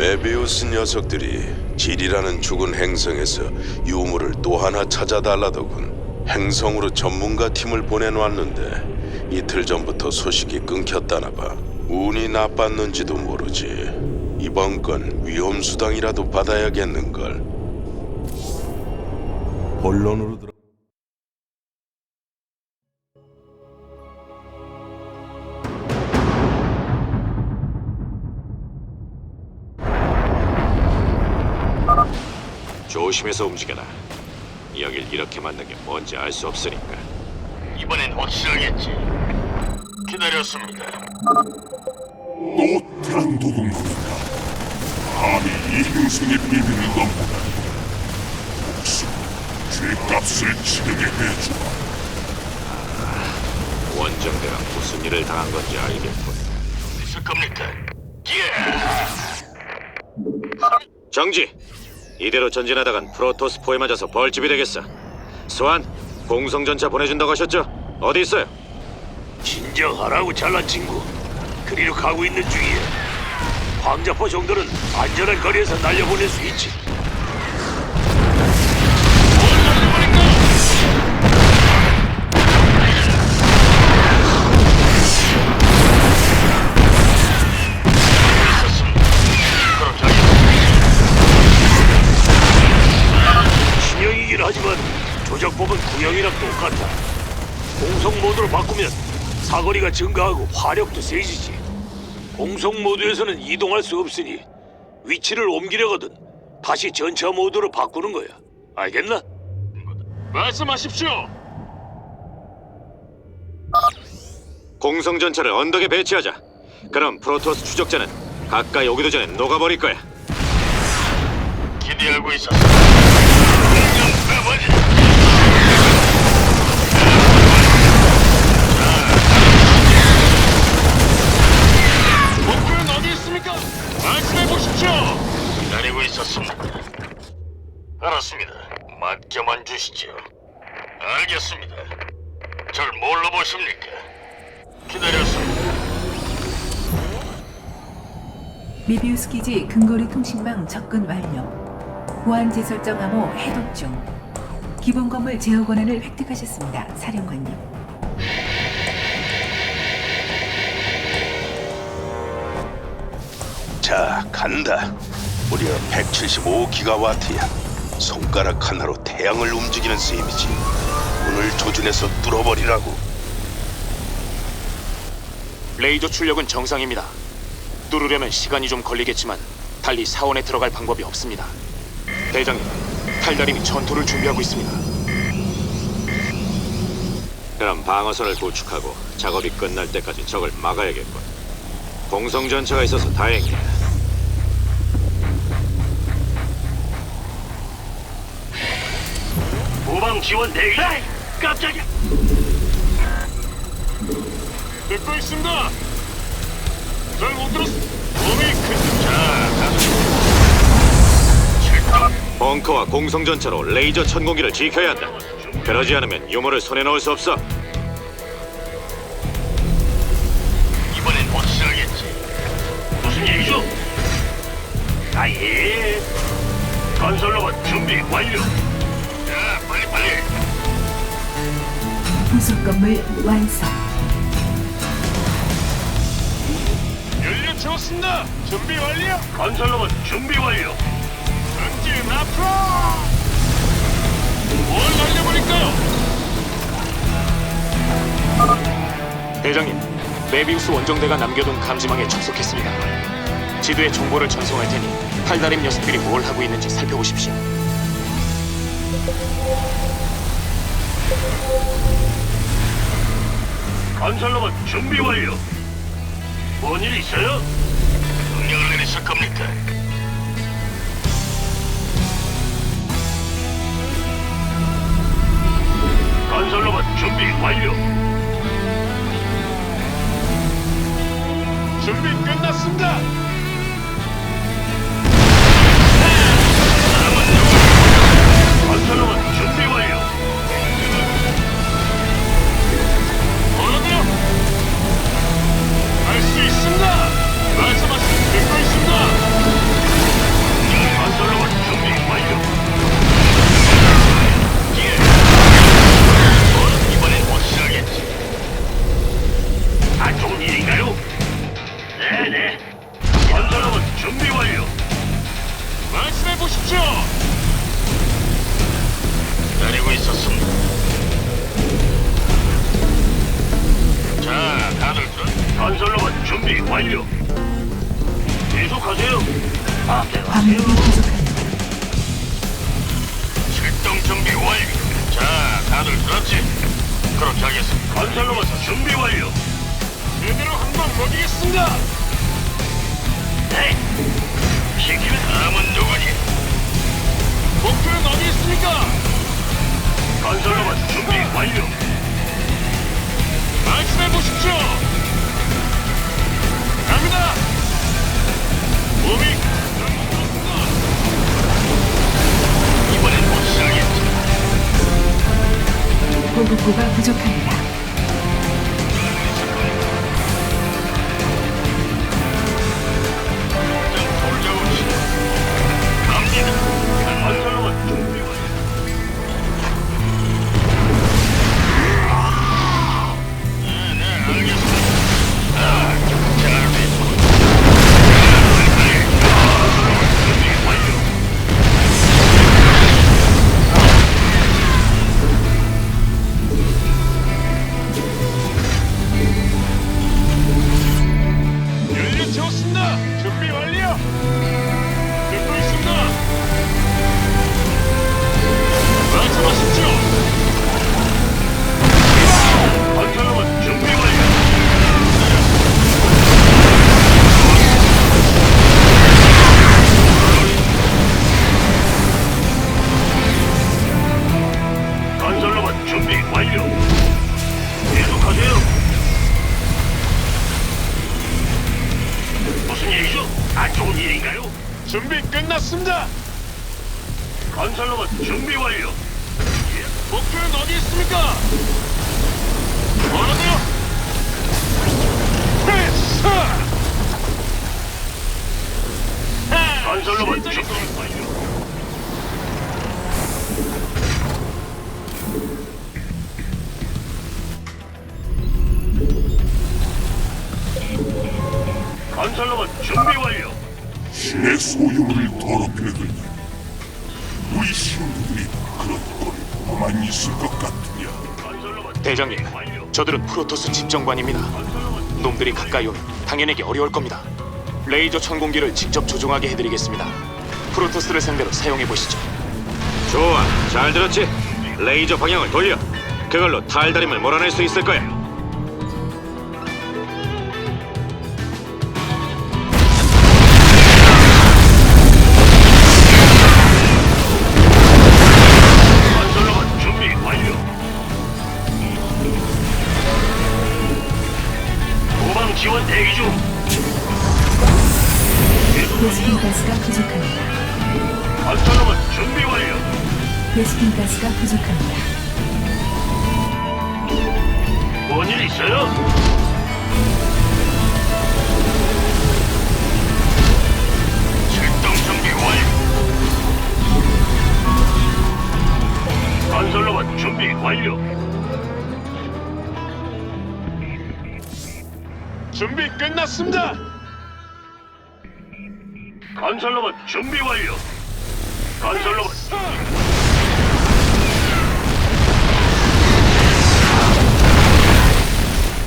메비우스 녀석들이 질이라는 죽은 행성에서 유물을 또 하나 찾아달라더군. 행성으로 전문가 팀을 보내놓았는데 이틀 전부터 소식이 끊겼다나 봐. 운이 나빴는지도 모르지. 이번 건 위험 수당이라도 받아야겠는걸. 본론으로 들어. 조심해서 움직여라. 여길 이렇게 만든 게 뭔지 알 수 없으니까. 이번엔 확실하겠지. 기다렸습니다. 또 트란도군입니다. 감히 이 행성의 비밀을 넘보다 혹시 죄값을 치르게 해주마. 원정대가 무슨 일을 당한 건지 알겠군. 있을 겁니까? 예. 정지. 이대로 전진하다간 프로토스포에 맞아서 벌집이 되겠어. 소환, 공성전차 보내준다고 하셨죠? 어디 있어요? 진정하라고 잘난 친구. 그리로 가고 있는 중이야. 광자포 정도는 안전한 거리에서 날려보낼 수 있지. 구형이랑 똑같아. 공성 모드로 바꾸면 사거리가 증가하고 화력도 세지지. 공성 모드에서는 이동할 수 없으니 위치를 옮기려거든 다시 전차 모드로 바꾸는 거야. 알겠나? 말씀하십시오. 공성 전차를 언덕에 배치하자. 그럼 프로토스 추적자는 가까이 오기도 전에 녹아버릴 거야. 기대하고 있었어. 있었습니다. 알았습니다. 맡겨만 주시죠. 알겠습니다. 절 뭘로 보십니까? 기다렸습니다. 미비우스 기지 근거리 통신망 접근 완료. 보안 재설정 암호 해독 중. 기본 건물 제어 권한을 획득하셨습니다, 사령관님. 자, 간다. 무려 175기가와트야. 손가락 하나로 태양을 움직이는 셈이지. 문을 조준해서 뚫어버리라고. 레이저 출력은 정상입니다. 뚫으려면 시간이 좀 걸리겠지만 달리 사원에 들어갈 방법이 없습니다. 대장님, 탈다림이 전투를 준비하고 있습니다. 그럼 방어선을 구축하고 작업이 끝날 때까지 적을 막아야겠군. 공성전차가 있어서 다행이야. 후방 지원 대기. 깜짝이야. 듣고 있습니다. 잘 못 들었어. 몸이 큰. 자, 가자. 벙커와 공성전차로 레이저 천공기를 지켜야 한다. 그러지 않으면 유물을 손에 넣을 수 없어. 이번엔 확실하겠지. 무슨 일이죠? 아예. 건설 로봇 준비 완료. 부속 건물 완성. 연료 채웠습니다. 준비 완료. 건설로봇 준비 완료. 전진 앞으로. 뭘 날려버릴까요? 대장님, 메비우스 원정대가 남겨둔 감지망에 접속했습니다. 지도에 정보를 전송할 테니 탈다림 녀석들이 뭘 하고 있는지 살펴보십시오. 건설로봇 준비 완료. 뭔일 있어요? 명령을 내리실 겁니까? 건설로봇 준비 완료. 준비 끝났습니다. 보급고가 부족합니다. 건설로봇 준비 완료. 신의 소유물을 더럽히려 들니 우리 신들이 그런 가만히 있을 것 같으냐 건설로봇 대장님, 완료. 저들은 프로토스 집정관입니다. 건설로봇 놈들이 가까이 오면 당연하게 어려울 겁니다. 레이저 천공기를 직접 조종하게 해드리겠습니다. 프로토스를 상대로 사용해 보시죠. 좋아, 잘 들었지? 레이저 방향을 돌려. 그걸로 탈다림을 몰아낼 수 있을 거야. 가스가 부족합니다. 건설로봇 준비 완료. 베스킨 가스가 부족합니다. 뭔일 있어요? 출동 준비 완료. 건설로봇 준비 완료. 준비 끝났습니다. 건설로봇 준비 완료. 건설로봇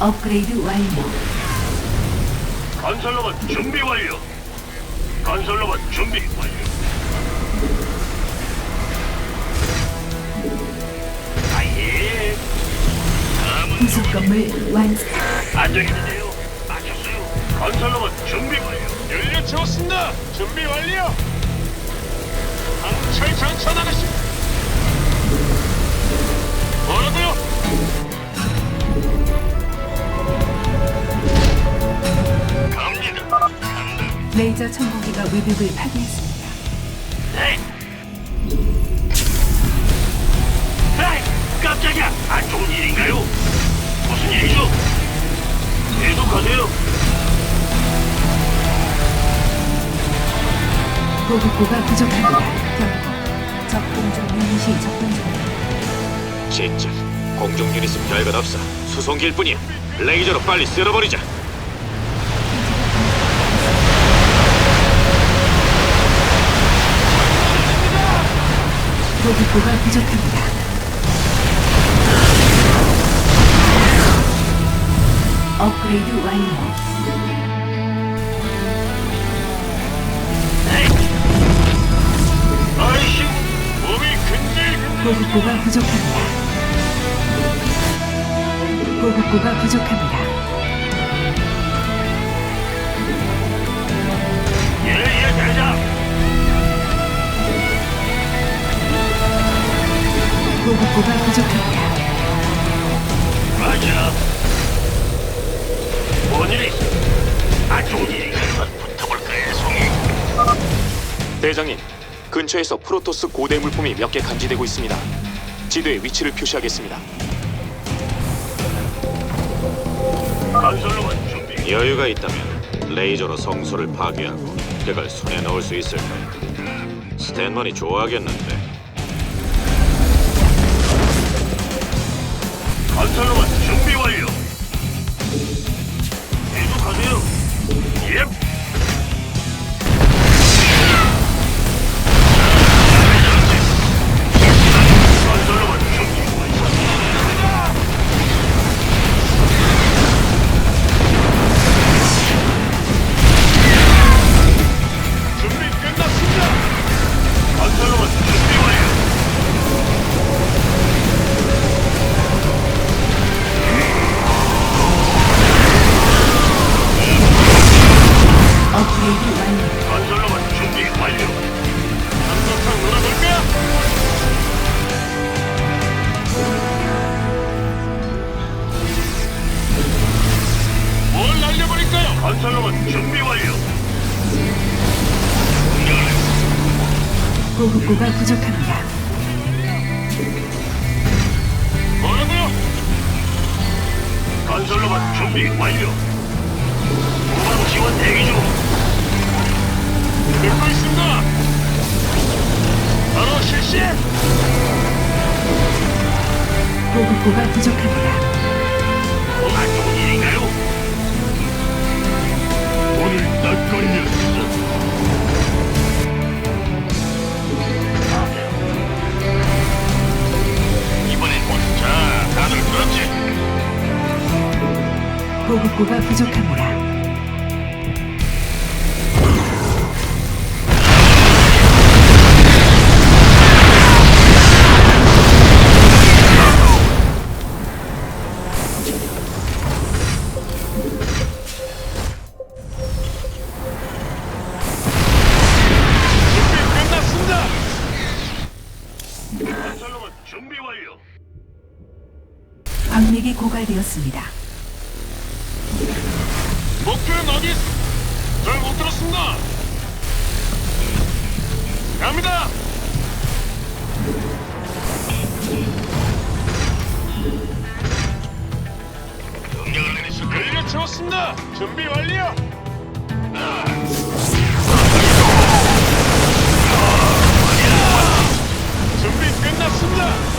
업그레이드 완료. 건설로봇 준비 완료. 건설로봇 준비 완료. 아예. 다음은 부속 건물 완성. 안 되겠는데요. 맞췄어요. 건설로봇 준비 완료. 연료 채웠습니다. 준비 완료. 강철 전차 나가시. 뭐라고요? 갑니다. 간다. 레이저 천공기가 외벽을 파괴했습니다. 네. 에이, 깜짝이야. 안 좋은 일인가요? 무슨 일이죠? 계속하세요. 보급고가 부족합니다. 경고. 적 공중 유닛이 접근 중입니다. 진짜 공중 유닛은 별것 없어. 수송기일 뿐이야. 레이저로 빨리 쓸어버리자. 보급고가 부족합니다. 업그레이드 완료. 보급고가 부족합니다. 보급고가 부족합니다. 예 예 대장. 보급고가 부족합니다. 맞아. 뭔일 있어? 아 좋은 일이 한번 붙어볼까요, 송이? 대장님, 근처에서 프로토스 고대 물품이 몇 개 감지되고 있습니다. 지도에 위치를 표시하겠습니다. 건설로만 준비. 여유가 있다면 레이저로 성소를 파괴하고 그걸 손에 넣을 수 있을까요? 스탠만이 좋아하겠는데. 건설로만 보급고가 부족합니다. 준비 끝났습니다. 건설로만 준비 완료. 광맥이 고갈되었습니다. 채웠습니다. 준비 완료. 준비 끝났습니다.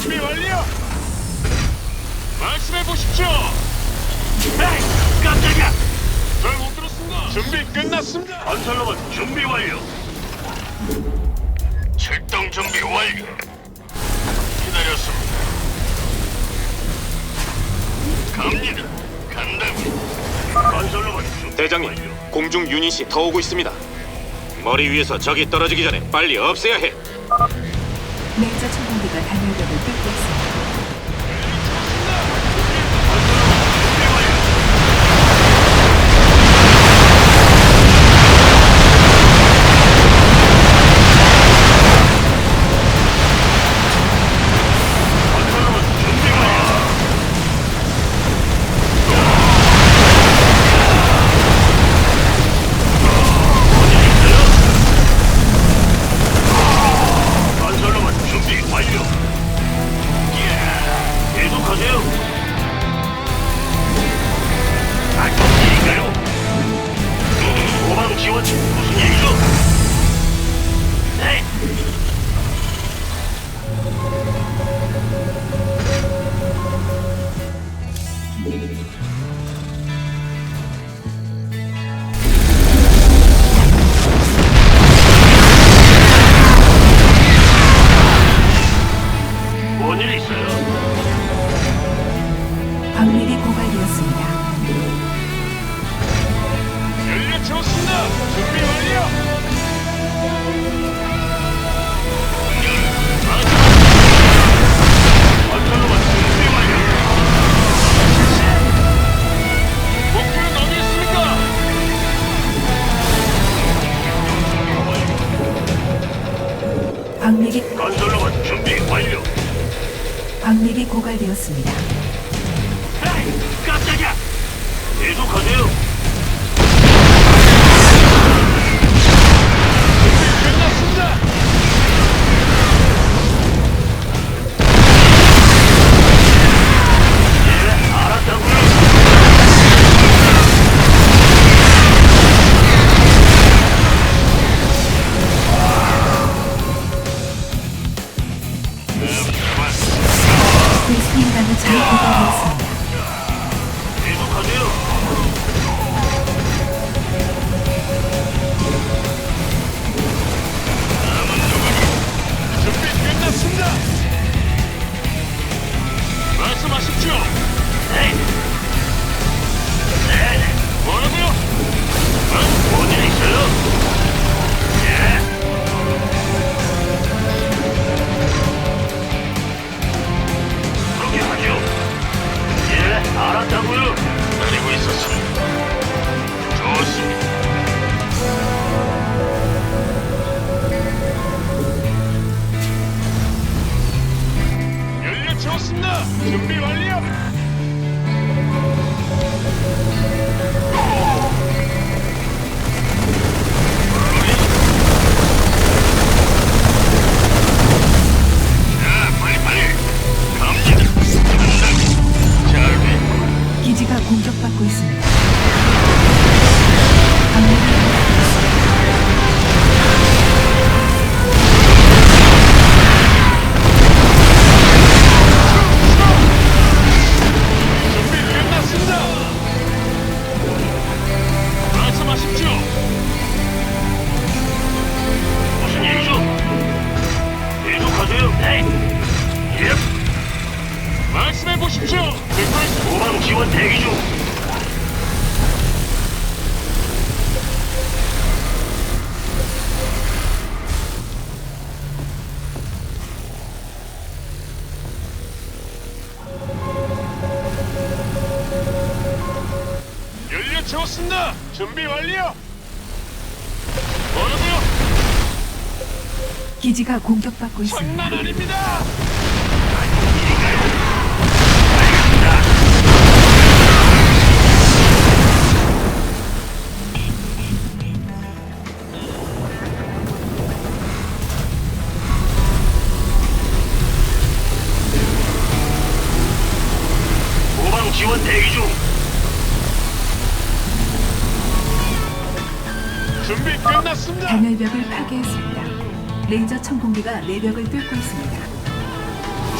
준비 완료. 말씀해 보십시오. 에이, 깜짝이야. 잘 못 들었습니다. 준비 끝났습니다. 건설로만 준비 완료. 출동 준비 완료. 기다렸습니다. 갑니다. 간다고. 건설로만 준비 대장님, 완료. 공중 유닛이 더 오고 있습니다. 머리 위에서 적이 떨어지기 전에 빨리 없애야 해. 보십시오. 도방 지원 대기 중. 연료 채웠습니다. 준비 완료. 뭐라고요? 기지가 공격받고 있습니다. 장난 아닙니다. 준비 끝났습니다. 단열벽을 파괴했습니다. 레이저 천공기가 내벽을 뚫고 있습니다.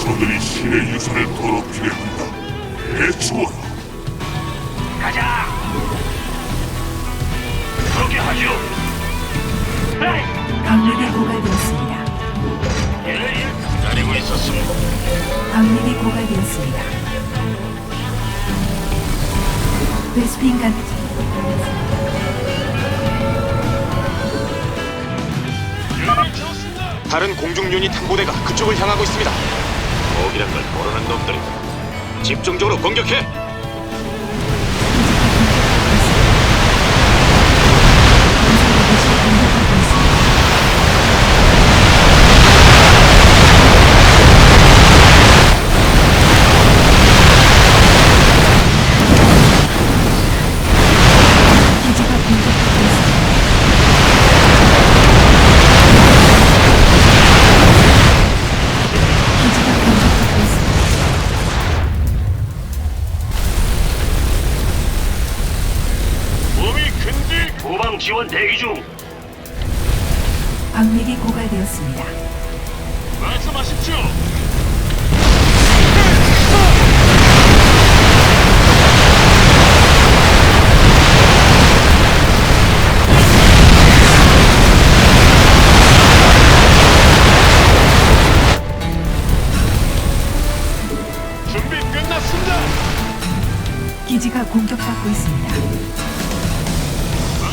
저들이 신의 유산을 더럽히려 한다. 해치워라. 가자. 그렇게 하죠. 에이, 광맥이 고갈되었습니다. 예, 예. 기다리고 있었습니다. 광맥이 고갈되었습니다. 베스핀 가스 다. 다른 공중 유닛 탐보대가 그쪽을 향하고 있습니다. 거기란 걸 모르는 놈들이 집중적으로 공격해.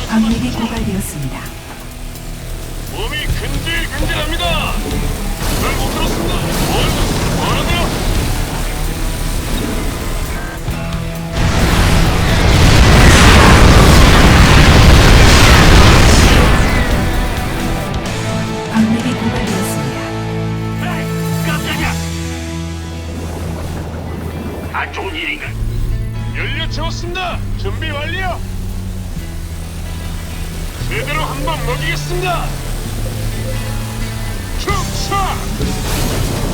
광맥이 고갈되었습니다. 몸이 근질근질합니다. 잘못 들었습니다. 뭘, 뭐라고요? 받았습니다. 축사!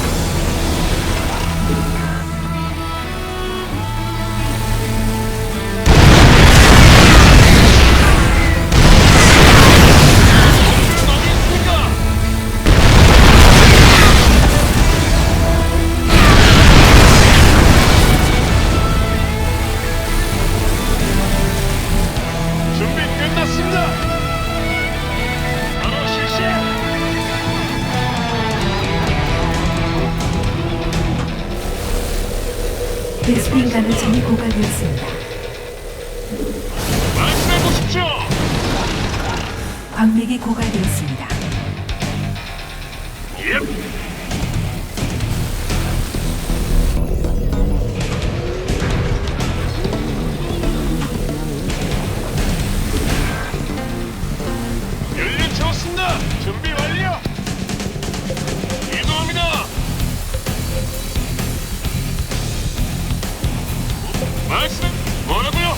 말씀은 뭐라고요?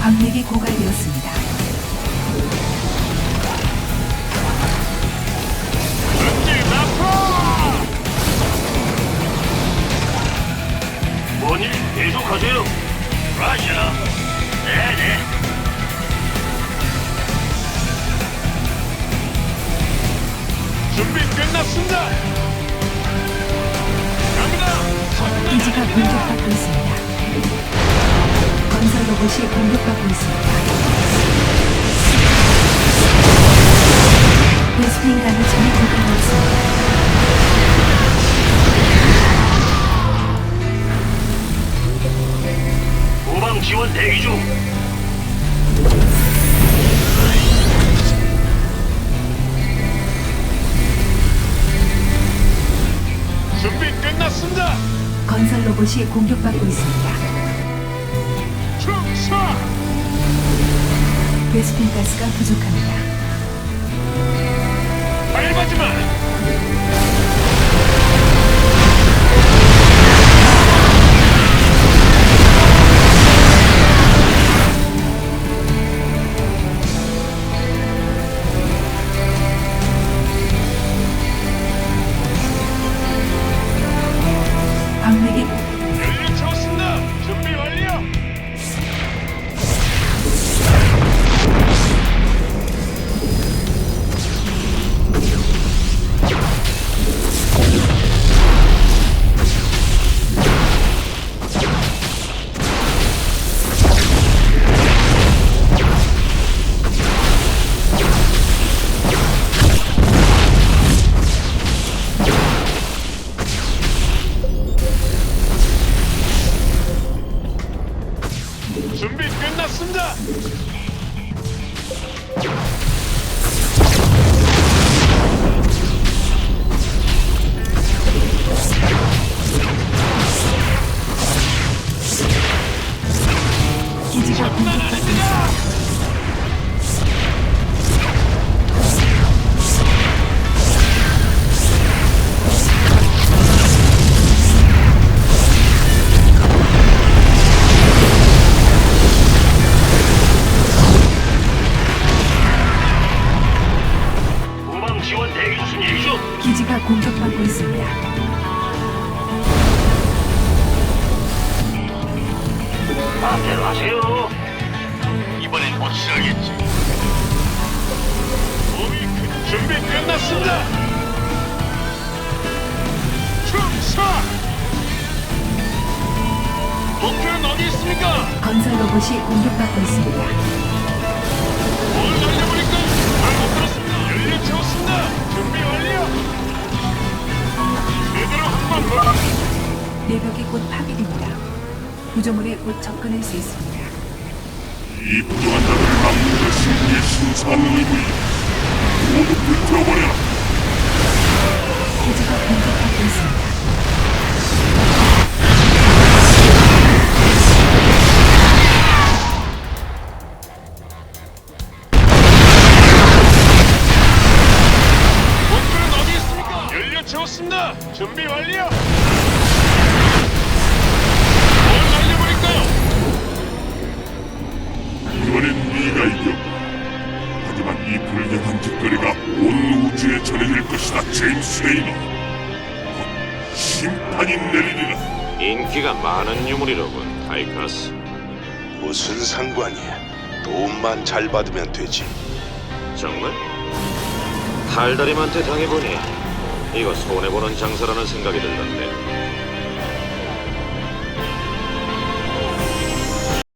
광맥이 고갈되었습니다. 전진 앞으로! 뭔일 계속하세요. 라시아. 네네. 준비 끝났습니다. 갑니다. 기지가 공격받고 있습니다. 건설 로봇이 공격받고 있습니다. 베스핀 가능성이 공격받습니다. 후방 지원 대기 중. 준비 끝났습니다. 건설 로봇이 공격받고 있습니다. 베스핀 가스가 부족합니다. 알바지마! 준비 완료. 뭘 날려버릴까요? 이번엔 네가 이겨. 하지만 이 불량한 짓거리가 온 우주에 전해질 것이다, 제임스 레이너. 곧 심판이 내리리라. 인기가 많은 유물이로군, 타이커스. 무슨 상관이야. 도움만 잘 받으면 되지. 정말? 달다림한테 당해보니 이거 손해보는 장사라는 생각이 들던데